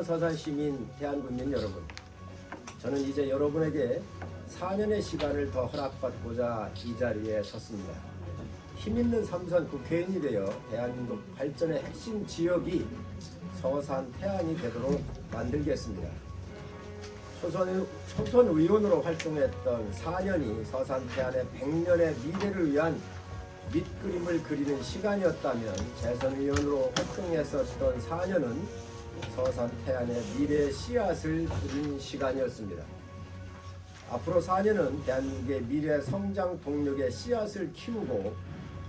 사랑하는 서산 시민 대한국민 여러분, 저는 이제 여러분에게 4년의 시간을 더 허락받고자 이 자리에 섰습니다. 힘있는 삼선 국회의원이 되어 대한민국 발전의 핵심 지역이 서산 태안이 되도록 만들겠습니다. 초선, 초선 의원으로 활동했던 4년이 서산 태안의 100년의 미래를 위한 밑그림을 그리는 시간이었다면 재선 의원으로 활동했었던 4년은 서산 태안의 미래의 씨앗을 뿌린 시간이었습니다. 앞으로 4년은 대한민국의 미래 성장 동력의 씨앗을 키우고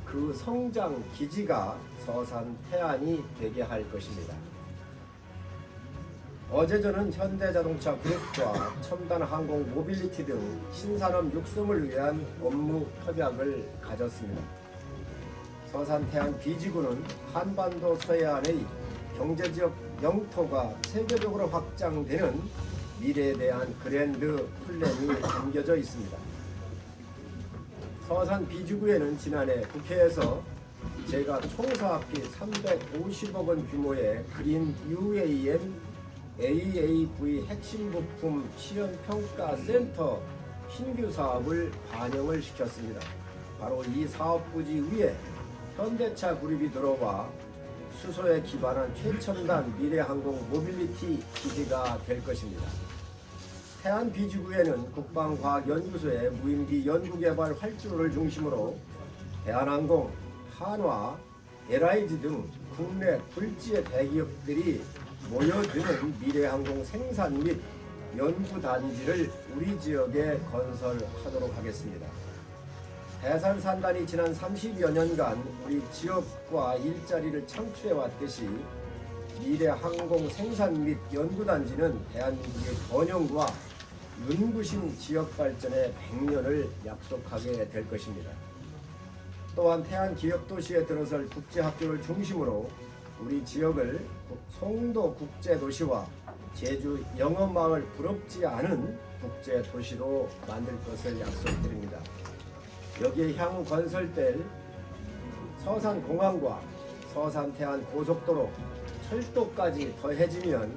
그 성장 기지가 서산 태안이 되게 할 것입니다. 어제 저는 현대자동차 그룹과 첨단 항공 모빌리티 등 신산업 육성을 위한 업무 협약을 가졌습니다. 서산 태안 B지구는 한반도 서해안의 경제지역 영토가 세계적으로 확장되는 미래에 대한 그랜드 플랜이 담겨져 있습니다. 서산 B지구에는 지난해 국회에서 제가 총사업비 350억 원 규모의 그린 UAM AAV 핵심 부품 시연 평가 센터 신규 사업을 반영을 시켰습니다. 바로 이 사업 부지 위에 현대차 그룹이 들어와 수소에 기반한 최첨단 미래항공 모빌리티 기지가 될 것입니다. 태안 비지구에는 국방과학연구소의 무인기 연구개발 활주로를 중심으로 대한항공, 한화, LIG 등 국내 굴지의 대기업들이 모여드는 미래항공 생산 및 연구단지를 우리 지역에 건설하도록 하겠습니다. 대산 산단이 지난 30여 년간 우리 지역과 일자리를 창출해 왔듯이 미래 항공 생산 및 연구단지는 대한민국의 번영과 눈부신 지역 발전의 100년을 약속하게 될 것입니다. 또한 태안 기업도시에 들어설 국제학교를 중심으로 우리 지역을 송도 국제도시와 제주 영어마을 부럽지 않은 국제도시로 만들 것을 약속드립니다. 여기에 향후 건설될 서산공항과 서산태안 고속도로, 철도까지 더해지면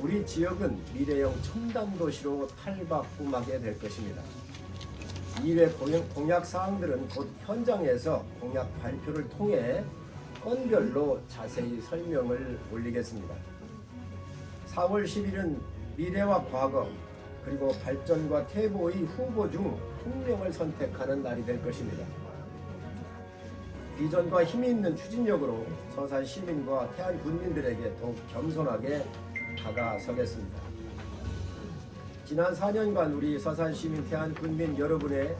우리 지역은 미래형 첨단 도시로 탈바꿈하게 될 것입니다. 이외 공약, 사항들은 곧 현장에서 공약 발표를 통해 건별로 자세히 설명을 올리겠습니다. 4월 10일은 미래와 과거 그리고 발전과 퇴보의 후보 중한 명을 선택하는 날이 될 것입니다. 비전과 힘이 있는 추진력으로 서산 시민과 태안 군민들에게 더욱 겸손하게 다가서겠습니다. 지난 4년간 우리 서산 시민 태안 군민 여러분의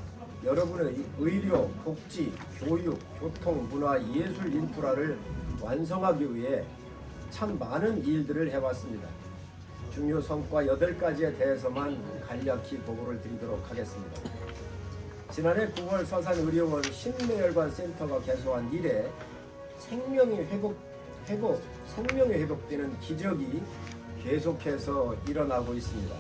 여러분의 의료, 복지, 교육, 교통, 문화, 예술 인프라를 완성하기 위해 참 많은 일들을 해왔습니다. 중요 성과 8가지에 대해서만 간략히 보고를 드리도록 하겠습니다. 지난해 9월 서산의료원 신내혈관 센터가 개소한 이래 생명이 회복, 회복, 생명이 회복되는 기적이 계속해서 일어나고 있습니다.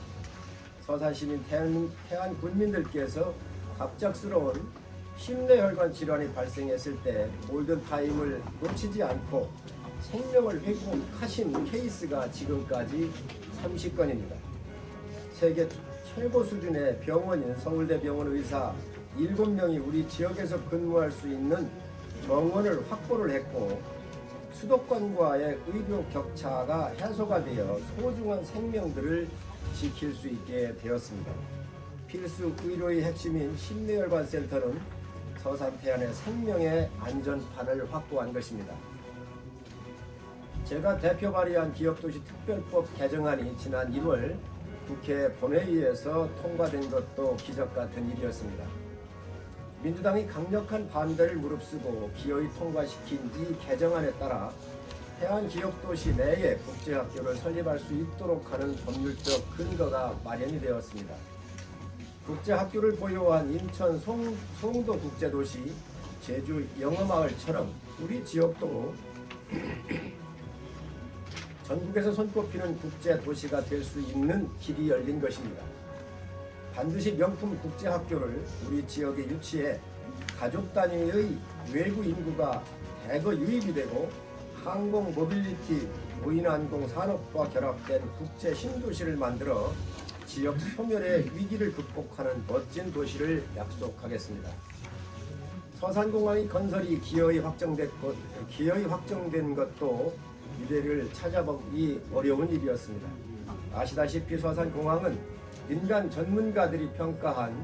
서산 시민 태안, 태안 군민들께서 갑작스러운 심내혈관 질환이 발생했을 때 골든 타임을 놓치지 않고 생명을 회복하신 케이스가 지금까지 30건입니다. 세계 최고 수준의 병원인 서울대병원 의사 7명이 우리 지역에서 근무할 수 있는 정원을 확보를 했고 수도권과의 의료 격차가 해소가 되어 소중한 생명들을 지킬 수 있게 되었습니다. 필수 의료의 핵심인 심내혈관 센터는 서산 태안의 생명의 안전판을 확보한 것입니다. 제가 대표 발의한 기업도시 특별법 개정안이 지난 1월 국회 본회의에서 통과된 것도 기적 같은 일이었습니다. 민주당이 강력한 반대를 무릅쓰고 기어이 통과시킨 이 개정안에 따라 해안 기업도시 내에 국제학교를 설립할 수 있도록 하는 법률적 근거가 마련이 되었습니다. 국제학교를 보유한 인천 송, 송도 국제도시, 제주 영어마을처럼 우리 지역도 전국에서 손꼽히는 국제 도시가 될 수 있는 길이 열린 것입니다. 반드시 명품 국제학교를 우리 지역에 유치해 가족 단위의 외부 인구가 대거 유입이 되고 항공 모빌리티 무인항공 산업과 결합된 국제 신도시를 만들어 지역 소멸의 위기를 극복하는 멋진 도시를 약속하겠습니다. 서산공항의 건설이 기어이 확정됐고 기어이 확정된 것도 미래를 찾아보기 어려운 일이었습니다. 아시다시피 서산공항은 민간 전문가들이 평가한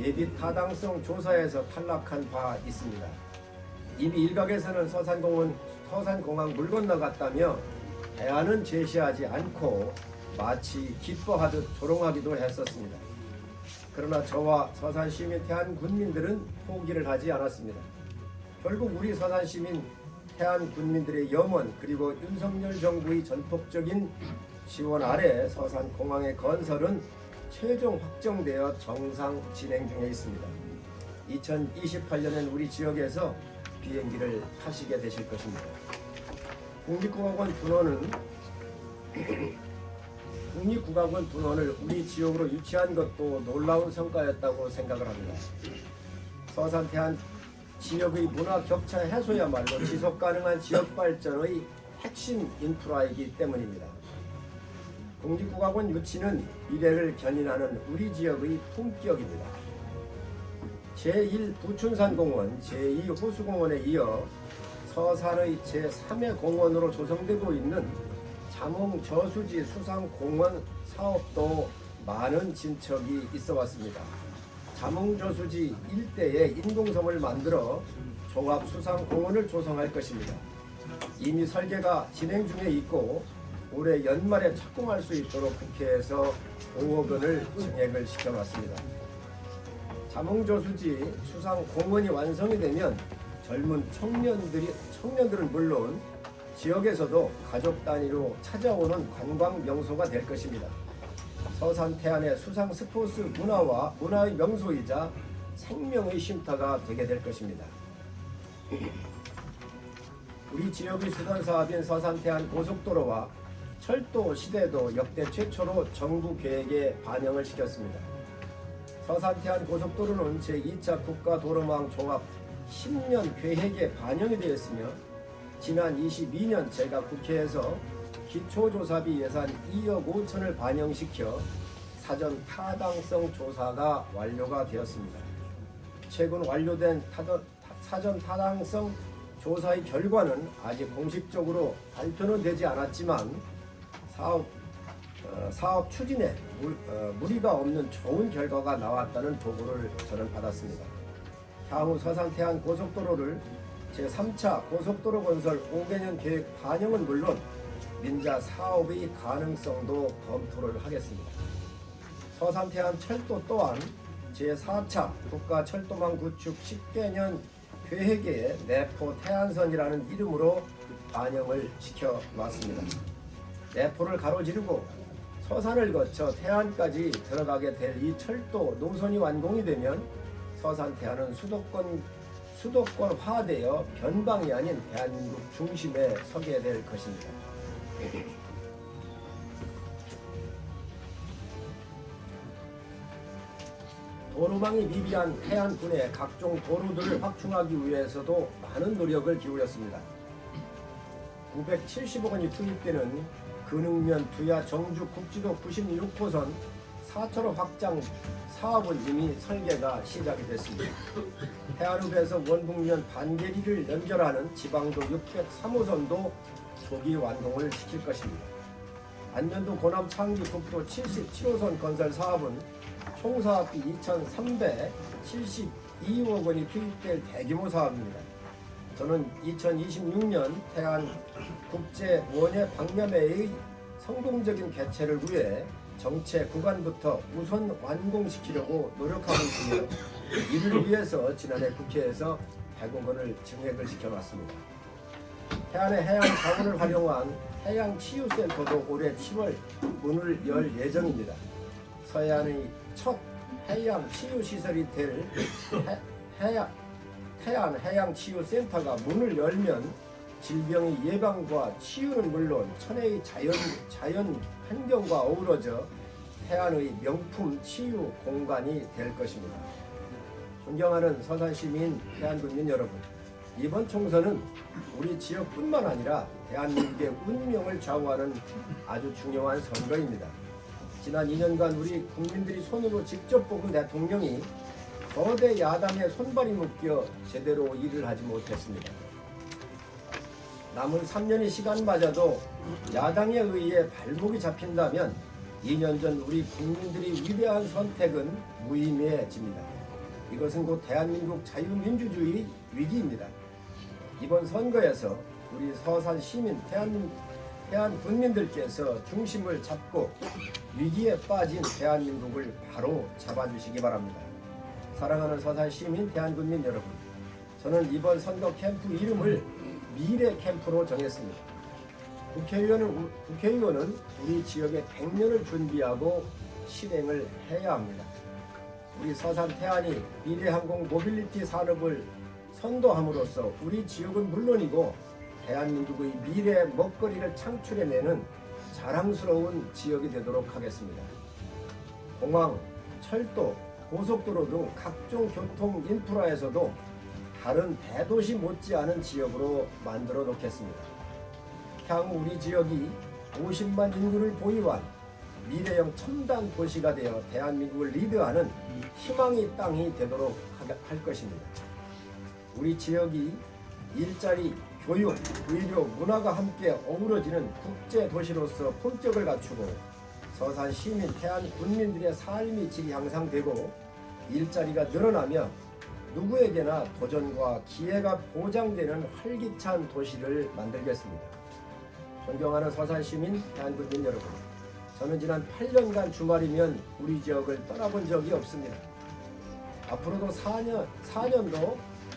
예비 타당성 조사에서 탈락한 바 있습니다. 이미 일각에서는 서산공원 서산공항 물 건너갔다며 대안은 제시하지 않고 마치 기뻐하듯 조롱하기도 했었습니다. 그러나 저와 서산 시민 태안 군민들은 포기를 하지 않았습니다. 결국 우리 서산 시민 태안 군민들의 염원 그리고 윤석열 정부의 전폭적인 지원 아래 서산 공항의 건설은 최종 확정되어 정상 진행 중에 있습니다. 2028년엔 우리 지역에서 비행기를 타시게 되실 것입니다. 국립국악원 분원은 국립국악원 분원을 우리 지역으로 유치한 것도 놀라운 성과였다고 생각을 합니다. 서산 태안 지역의 문화 격차 해소야말로 지속 가능한 지역 발전의 핵심 인프라이기 때문입니다. 국립국악원 유치는 미래를 견인하는 우리 지역의 품격입니다. 제1 부춘산공원, 제2 호수공원에 이어 서산의 제3회 공원으로 조성되고 있는 자몽 저수지 수상공원 사업도 많은 진척이 있어 왔습니다. 자몽 저수지 일대에 인공섬을 만들어 종합 수상 공원을 조성할 것입니다. 이미 설계가 진행 중에 있고 올해 연말에 착공할 수 있도록 국회에서 5억 원을 증액을 시켜놨습니다. 자몽저수지 수상 공원이 완성이 되면 젊은 청년들이 청년들은 물론 지역에서도 가족 단위로 찾아오는 관광 명소가 될 것입니다. 서산 태안의 수상 스포츠 문화와 문화의 명소이자 생명의 쉼터가 되게 될 것입니다. 우리 지역의 수단 사업인 서산 태안 고속도로와 철도 시대도 역대 최초로 정부 계획에 반영을 시켰습니다. 서산 태안 고속도로는 제2차 국가 도로망 종합 10년 계획에 반영이 되었으며 지난 22년 제가 국회에서 기초조사비 예산 2억 5천을 반영시켜 사전 타당성 조사가 완료가 되었습니다. 최근 완료된 타더, 타- 사전 타당성 조사의 결과는 아직 공식적으로 발표는 되지 않았지만 사업 어, 사업 추진에 물, 어, 무리가 없는 좋은 결과가 나왔다는 보고를 저는 받았습니다. 향후 서산태안 고속도로를 제3차 고속도로 건설 5개년 계획 반영은 물론 민자 사업의 가능성도 검토를 하겠습니다. 서산태안 철도 또한 제4차 국가 철도망 구축 10개년 계획에 내포 태안선이라는 이름으로 반영을 시켜놨습니다. 내포를 가로지르고 서산을 거쳐 태안까지 들어가게 될 이 철도 노선이 완공이 되면 서산 태안은 수도권 수도권화되어 변방이 아닌 대한민국 중심에 서게 될 것입니다. 도로망이 미비한 해안군의 각종 도로들을 확충하기 위해서도 많은 노력을 기울였습니다. 970억 원이 투입되는 근흥면 두야 정주 국지도 96호선 4차로 확장 사업은 이미 설계가 시작이 됐습니다. 해안읍에서 원북면 반계리를 연결하는 지방도 603호선도 조기 완공을 시킬 것입니다. 안면도 고남 창기 국도 77호선 건설 사업은 총 사업비 2,372억 원이 투입될 대규모 사업입니다. 저는 2026년 태안 국제 원예 박람회의 성공적인 개최를 위해 정체 구간부터 우선 완공시키려고 노력하고 있으며 이를 위해서 지난해 국회에서 100억 원을 증액을 시켜놨습니다. 태안의 해양 자원을 활용한 해양 치유센터도 올해 7월 문을 열 예정입니다. 서해안의 첫 해양 치유 시설이 될 해, 해양 태안 해양 치유 센터가 문을 열면 질병의 예방과 치유는 물론 천혜의 자연, 자연 환경과 어우러져 태안의 명품 치유 공간이 될 것입니다. 존경하는 서산 시민, 태안 국민 여러분, 이번 총선은 우리 지역뿐만 아니라 대한민국의 운명을 좌우하는 아주 중요한 선거입니다. 지난 2년간 우리 국민들이 손으로 직접 뽑은 대통령이 거대 야당의 손발이 묶여 제대로 일을 하지 못했습니다. 남은 3년의 시간마저도 야당에 의해 발목이 잡힌다면 2년 전 우리 국민들이 위대한 선택은 무의미해집니다. 이것은 곧 대한민국 자유민주주의 위기입니다. 이번 선거에서 우리 서산 시민 대한 대한 국민들께서 중심을 잡고 위기에 빠진 대한민국을 바로 잡아주시기 바랍니다. 사랑하는 서산 시민 대한국민 여러분, 저는 이번 선거 캠프 이름을 미래 캠프로 정했습니다. 국회의원은, 우- 국회의원은 우리 지역의 100년을 준비하고 실행을 해야 합니다. 우리 서산 태안이 미래항공 모빌리티 산업을 선도함으로써 우리 지역은 물론이고 대한민국의 미래 먹거리를 창출해내는 자랑스러운 지역이 되도록 하겠습니다. 공항, 철도, 고속도로 등 각종 교통 인프라에서도 다른 대도시 못지않은 지역으로 만들어 놓겠습니다. 향후 우리 지역이 50만 인구를 보유한 미래형 첨단 도시가 되어 대한민국을 리드하는 희망의 땅이 되도록 하- 할 것입니다. 우리 지역이 일자리, 교육, 의료, 문화가 함께 어우러지는 국제 도시로서 품격을 갖추고 서산 시민, 태안 군민들의 삶의 질이 향상되고 일자리가 늘어나며 누구에게나 도전과 기회가 보장되는 활기찬 도시를 만들겠습니다. 존경하는 서산 시민, 대한국민 여러분, 저는 지난 8년간 주말이면 우리 지역을 떠나본 적이 없습니다. 앞으로도 4년, 4년도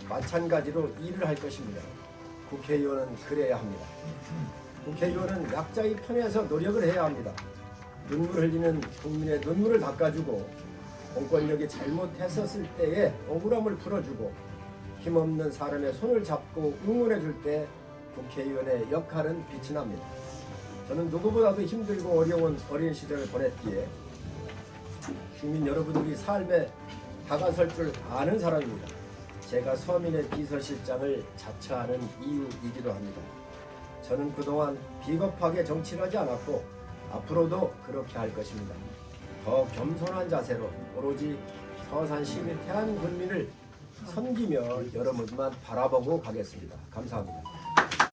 마찬가지로 일을 할 것입니다. 국회의원은 그래야 합니다. 국회의원은 약자의 편에서 노력을 해야 합니다. 눈물 흘리는 국민의 눈물을 닦아주고 공권력이 잘못했었을 때의 억울함을 풀어주고 힘없는 사람의 손을 잡고 응원해 줄 때 국회의원의 역할은 빛이 납니다. 저는 누구보다도 힘들고 어려운 어린 시절을 보냈기에 주민 여러분들이 삶에 다가설 줄 아는 사람입니다. 제가 서민의 비서실장을 자처하는 이유이기도 합니다. 저는 그동안 비겁하게 정치를 하지 않았고 앞으로도 그렇게 할 것입니다. 더 겸손한 자세로 오로지 서산 시 민 태안 군민을 섬기며 여러분만 바라보고 가겠습니다. 감사합니다.